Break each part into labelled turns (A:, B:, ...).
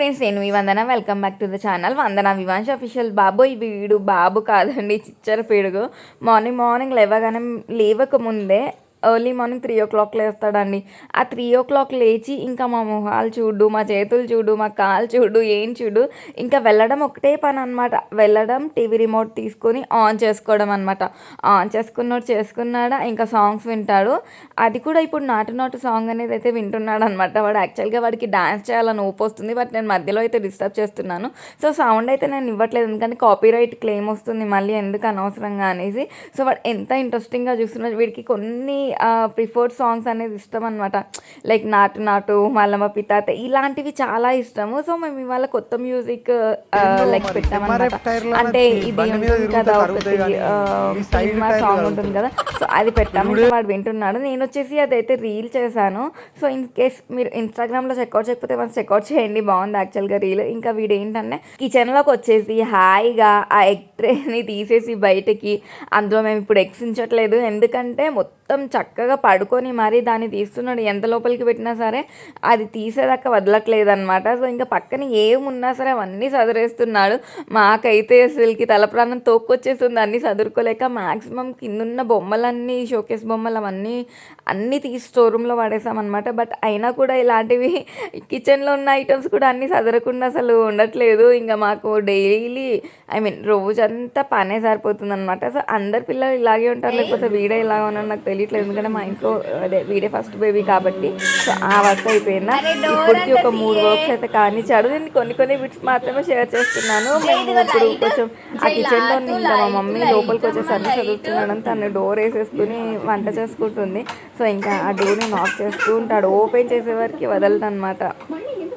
A: Friends నేను మీ Vandana. Welcome back to the channel Vandana Vivansh official బాబు ఈ వీడు బాబు కాదండి చిచ్చర పీడుగు. మార్నింగ్ మార్నింగ్ లేవగానే లేవక ముందే early morning three o'clock లేస్తాడండి ఆ త్రీ ఓ క్లాక్ లేచి ఇంకా మా మొహాలు చూడు మా చేతులు చూడు మా కాలు చూడు ఏం చూడు ఇంకా వెళ్ళడం ఒకటే పని అనమాట వెళ్ళడం టీవీ రిమోట్ తీసుకొని ఆన్ చేసుకోవడం అనమాట ఆన్ చేసుకున్నాడు చేసుకున్నాడా ఇంకా సాంగ్స్ వింటాడు. అది కూడా ఇప్పుడు నాటు నాటు సాంగ్ అనేది అయితే వింటున్నాడు అనమాట వాడు యాక్చువల్గా వాడికి డాన్స్ చేయాలని ఊపు వస్తుంది బట్ నేను మధ్యలో అయితే డిస్టర్బ్ చేస్తున్నాను. సో సౌండ్ అయితే నేను ఇవ్వట్లేదు ఎందుకంటే కాపీరైట్ క్లెయిమ్ వస్తుంది మళ్ళీ ఎందుకు అనవసరంగా అనేసి. సో వాడు ఎంత ఇంట్రెస్టింగ్గా చూస్తున్నాడు వీడికి కొన్ని ప్రిఫర్డ్ సాంగ్స్ అనేది ఇష్టం అనమాట లైక్ నాటు నాటు మల్లమ్మ పితాత ఇలాంటివి చాలా ఇష్టము. సో మేము ఇవాళ కొత్త మ్యూజిక్ లైక్ పెట్టామన్నమాట. అంటే ఇది ఉంటుంది కదా ఒకటి సినిమా సాంగ్ ఉంటుంది కదా. సో అది పెట్టాము. వాడు వింటున్నాడు. నేను వచ్చేసి అదైతే రీల్ చేశాను. సో ఇన్ కేస్ మీరు ఇన్స్టాగ్రామ్లో చెక్అవుట్ చేయకపోతే మనం చెక్అవుట్ చేయండి. బాగుంది యాక్చువల్గా రీల్ ఇంకా వీడు ఏంటంటే కిచెన్లోకి వచ్చేసి హాయిగా ఆ ఎగ్ ట్రేని తీసేసి బయటకి. అందులో మేము ఇప్పుడు ఎగ్స్ ఉంచట్లేదు ఎందుకంటే మొత్తం చక్కగా పడుకొని మరీ దాన్ని తీస్తున్నాడు. ఎంత లోపలికి పెట్టినా సరే అది తీసేదాకా వదలట్లేదు అనమాట సో ఇంకా పక్కన ఏమున్నా సరే అవన్నీ చదిరేస్తున్నాడు మాకైతే అసలుకి తల ప్రాణం తోక్కొచ్చేస్తుంది. అన్నీ చదువుకోలేక మ్యాక్సిమం కిందున్న బొమ్మలన్నీ షోకేస్ బొమ్మలు అవన్నీ అన్నీ తీసి స్టోర్ రూమ్లో పడేసామన్నమాట బట్ అయినా కూడా ఇలాంటివి కిచెన్లో ఉన్న ఐటమ్స్ కూడా అన్నీ చదరకుండా అసలు ఉండట్లేదు. ఇంకా మాకు డైలీ ఐ మీన్ రోజంతా పనే సరిపోతుంది అనమాట సో అందరు పిల్లలు ఇలాగే ఉంటారు. లేకపోతే వీడే ఇలాగ ఉన్నారు నాకు తెలియట్లేదు. ఎందుకంటే మా ఇంట్లో అదే వీడే ఫస్ట్ బేబీ కాబట్టి సో ఆ వర్క్ అయిపోయిందా. ఇప్పటికి ఒక మూడు వర్క్స్ అయితే కానిచ్చాడు. నేను కొన్ని కొన్ని బిట్స్ మాత్రమే షేర్ చేస్తున్నాను. మేము ఇప్పుడు కొంచెం ఆ కిచెన్లో ఇంకా మా మమ్మీ లోపలికి వచ్చేసరికి చదువుతున్నాడని తను డోర్ వేసేసుకుని వంట చేసుకుంటుంది. సో ఇంకా ఆ డోర్ని నాక్ చేస్తూ ఉంటాడు. ఓపెన్ చేసే వరకు వదలదు అనమాట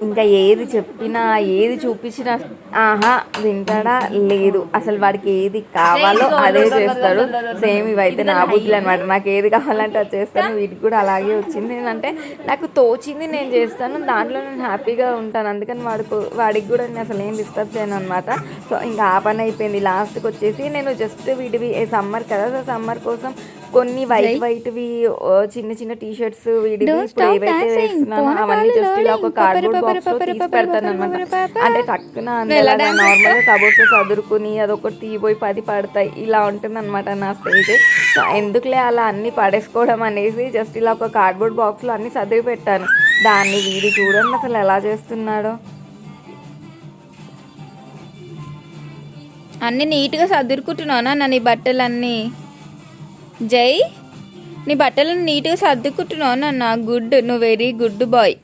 A: ఇంకా ఏది చెప్పినా ఏది చూపించినా ఆహా వింటాడా? లేదు. అసలు వాడికి ఏది కావాలో అదే చేస్తాడు. సేమ్ ఇవైతే నా బుద్ధులు అనమాట నాకు ఏది కావాలంటే అది చేస్తాను. వీటికి కూడా అలాగే వచ్చింది. అంటే నాకు తోచింది నేను చేస్తాను. దాంట్లో నేను హ్యాపీగా ఉంటాను. అందుకని వాడికి వాడికి కూడా నేను అసలు ఏం డిస్టర్బ్ చేయను అనమాట సో ఇంకా ఆ పని అయిపోయింది. లాస్ట్కి వచ్చేసి నేను జస్ట్ వీటివి సమ్మర్ కదా సో సమ్మర్ కోసం కొన్ని వైట్ వైట్వి చిన్న చిన్న టీ షర్ట్స్ అవన్నీ జస్ట్ ఇలా ఒక కార్డ్బోర్డ్ బాక్స్లో తీసి పెడతాను అనమాట అంటే టక్కున నార్మల్గా కబోర్డ్స్ చదురుకుని అదొకటి తీయబోయి పది పడతాయి. ఇలా ఉంటుంది అనమాట నా స్టేజ్ సో ఎందుకులే అలా అన్ని పడేసుకోవడం అనేసి జస్ట్ ఇలా ఒక కార్డ్బోర్డ్ బాక్స్లో అన్ని చదివి పెట్టాను దాన్ని వీడి చూడండి అసలు ఎలా చేస్తున్నాడో.
B: అన్నీ నీట్గా సర్దుకుంటున్నావునా నా నీ బట్టలన్నీ. జై నీ బట్టలను నీట్గా సర్దుకుంటున్నావు నాన్న. గుడ్ నువ్వు వెరీ గుడ్ బాయ్.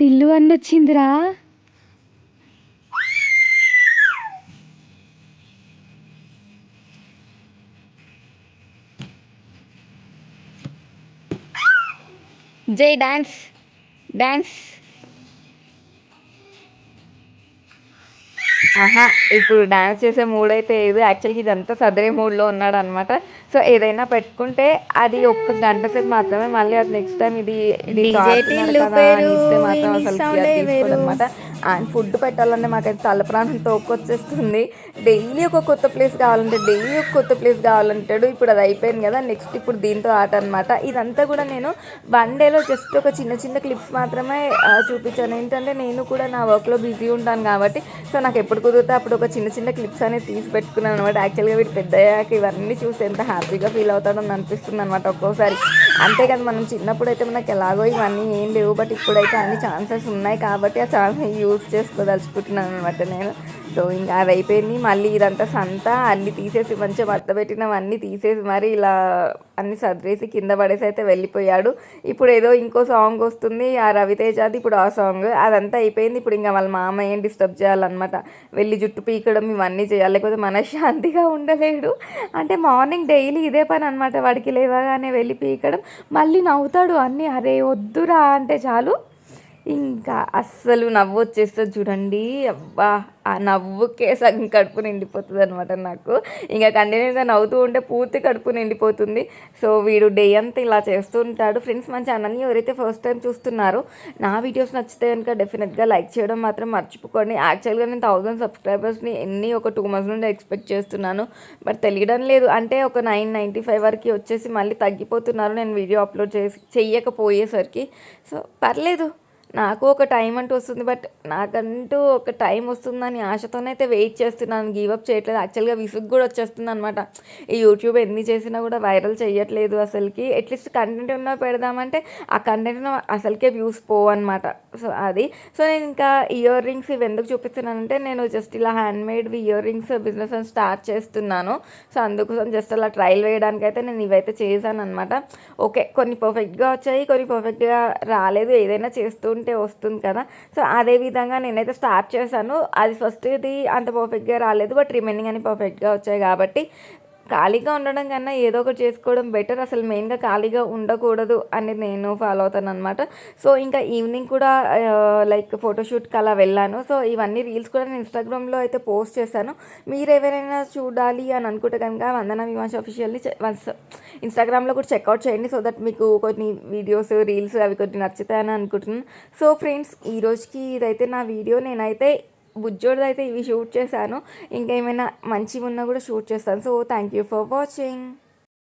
B: టిల్లు అన్న వచ్చిందిరా జై డాన్స్ డాన్స్.
A: ఆహా ఇప్పుడు డాన్స్ చేసే మూడ్ అయితే ఇది యాక్చువల్గా ఇదంతా సదరే మూడ్లో ఉన్నాడు అనమాట సో ఏదైనా పెట్టుకుంటే అది ఒక్క గంట సేపు మాత్రమే మళ్ళీ అది నెక్స్ట్ టైం ఇది ఇది
B: DJ
A: ఆడుతున్నాడు
B: టిల్లు
A: కదా అని
B: పేరు,
A: ఇస్తే మాత్రం అసలు. అనమాట. అండ్ ఫుడ్ పెట్టాలంటే మాకైతే తల ప్రాణం తోకొచ్చేస్తుంది. డైలీ ఒక కొత్త ప్లేస్ కావాలంటే డైలీ ఒక కొత్త ప్లేస్ కావాలంటాడు. ఇప్పుడు అది అయిపోయింది కదా నెక్స్ట్ ఇప్పుడు దీంతో ఆట అనమాట. ఇదంతా కూడా నేను వన్ డేలో జస్ట్ ఒక చిన్న చిన్న క్లిప్స్ మాత్రమే చూపించాను. ఏంటంటే నేను కూడా నా వర్క్లో బిజీ ఉంటాను కాబట్టి సో నాకు ఎప్పుడు కుదిరితే అప్పుడు ఒక చిన్న చిన్న క్లిప్స్ అనేది తీసి పెట్టుకున్నాను అనమాట యాక్చువల్గా వీడు పెద్ద అయ్యాక ఇవన్నీ చూసి ఎంత హ్యాపీగా ఫీల్ అవుతాడని అనిపిస్తుంది అనమాట ఒక్కోసారి. అంతే కదా మనం చిన్నప్పుడు అయితే మనకు ఎలాగో ఇవన్నీ ఏం లేవు బట్ ఇప్పుడైతే అన్ని ఛాన్సెస్ ఉన్నాయి కాబట్టి ఆ ఛాన్స్ యూజ్ చేసుకోదలుచుకుంటున్నాను అనమాట నేను. సో ఇంకా అది అయిపోయింది మళ్ళీ ఇదంతా సంత అన్ని తీసేసి మంచిగా మడత పెట్టినవన్నీ తీసేసి మరి ఇలా అన్ని సదిరేసి కింద పడేసి అయితే వెళ్ళిపోయాడు. ఇప్పుడు ఏదో ఇంకో సాంగ్ వస్తుంది ఆ రవితేజది ఇప్పుడు ఆ సాంగ్ అదంతా అయిపోయింది. ఇప్పుడు ఇంకా వాళ్ళ మామయ్య ఏం డిస్టర్బ్ చేయాలన్నమాట. వెళ్ళి జుట్టు పీకడం ఇవన్నీ చేయాలి. లేకపోతే మనశ్శాంతిగా ఉండలేడు. అంటే మార్నింగ్ డైలీ ఇదే పని అనమాట వాడికి లేవగానే వెళ్ళి పీకడం. మళ్ళీ నవ్వుతాడు అన్నీ. అరే వద్దురా అంటే చాలు. ఇంకా అస్సలు నవ్వు వచ్చేస్తుంది చూడండి. అబ్బా ఆ నవ్వుకే సగం కడుపు నిండిపోతుంది అనమాట నాకు. ఇంకా కంటిన్యూగా నవ్వుతూ ఉంటే పూర్తి కడుపు నిండిపోతుంది. సో వీడు డే అంతా ఇలా చేస్తూ ఉంటాడు ఫ్రెండ్స్ మన ఛానల్ని ఎవరైతే ఫస్ట్ టైం చూస్తున్నారో నా వీడియోస్ నచ్చితే కనుక డెఫినెట్గా లైక్ చేయడం మాత్రం మర్చిపోకండి. యాక్చువల్గా నేను థౌజండ్ సబ్స్క్రైబర్స్ని ఎన్ని ఒక టూ మంత్స్ నుండి ఎక్స్పెక్ట్ చేస్తున్నాను. బట్ తెలియడం లేదు. అంటే ఒక నైన్ నైంటీ ఫైవ్ వరకు వచ్చేసి మళ్ళీ తగ్గిపోతున్నారు. నేను వీడియో అప్లోడ్ చేసి చెయ్యకపోయేసరికి. సో పర్లేదు. నాకు ఒక టైం అంటూ వస్తుంది బట్ నాకంటూ ఒక టైం వస్తుందని ఆశతోనైతే వెయిట్ చేస్తున్నాను. గివ్ అప్ చేయట్లేదు. యాక్చువల్గా విసుగు కూడా వచ్చేస్తుంది అనమాట ఈ యూట్యూబ్ ఎన్ని చేసినా కూడా వైరల్ చేయట్లేదు అసలుకి. అట్లీస్ట్ కంటెంట్ ఉన్నా పెడదామంటే ఆ కంటెంట్ అసలుకే వ్యూస్ పోవు అనమాట సో అది. సో నేను ఇంకా ఇయర్ రింగ్స్ ఇవి ఎందుకు చూపిస్తున్నానంటే నేను జస్ట్ ఇలా హ్యాండ్ మేడ్వి ఇయర్ రింగ్స్ బిజినెస్ అని స్టార్ట్ చేస్తున్నాను. సో అందుకోసం జస్ట్ అలా ట్రయల్ వేయడానికి అయితే నేను ఇవైతే చేశాను అనమాట ఓకే కొన్ని పర్ఫెక్ట్గా వచ్చాయి కొన్ని పర్ఫెక్ట్గా రాలేదు. ఏదైనా చేస్తూ చేసుకుంటే వస్తుంది కదా. సో అదే విధంగా నేనైతే స్టార్ట్ చేశాను. అది ఫస్ట్ ఇది అంత పర్ఫెక్ట్గా రాలేదు బట్ రిమైనింగ్ అని పర్ఫెక్ట్గా వచ్చాయి కాబట్టి ఖాళీగా ఉండడం కన్నా ఏదో ఒకటి చేసుకోవడం బెటర్ అసలు మెయిన్గా ఖాళీగా ఉండకూడదు అనేది నేను ఫాలో అవుతాను అనమాట సో ఇంకా ఈవినింగ్ కూడా uh, లైక్ ఫోటోషూట్కి అలా వెళ్ళాను. సో ఇవన్నీ రీల్స్ కూడా నేను ఇన్స్టాగ్రామ్లో అయితే పోస్ట్ చేశాను. మీరు ఎవరైనా చూడాలి అని అనుకుంటే కనుక వందన విమాష్ అఫీషియల్ని ఇన్స్టాగ్రామ్లో కూడా చెక్అవుట్ చేయండి సో దట్ మీకు కొన్ని వీడియోస్ రీల్స్ అవి కొన్ని నచ్చుతాయని అనుకుంటున్నాను. సో ఫ్రెండ్స్ ఈ రోజుకి ఇదైతే నా వీడియో నేనైతే బుజ్జోడిది అయితే ఇవి షూట్ చేశాను. ఇంకా ఏమైనా మంచిగా ఉన్నా కూడా షూట్ చేస్తాను. So thank you for watching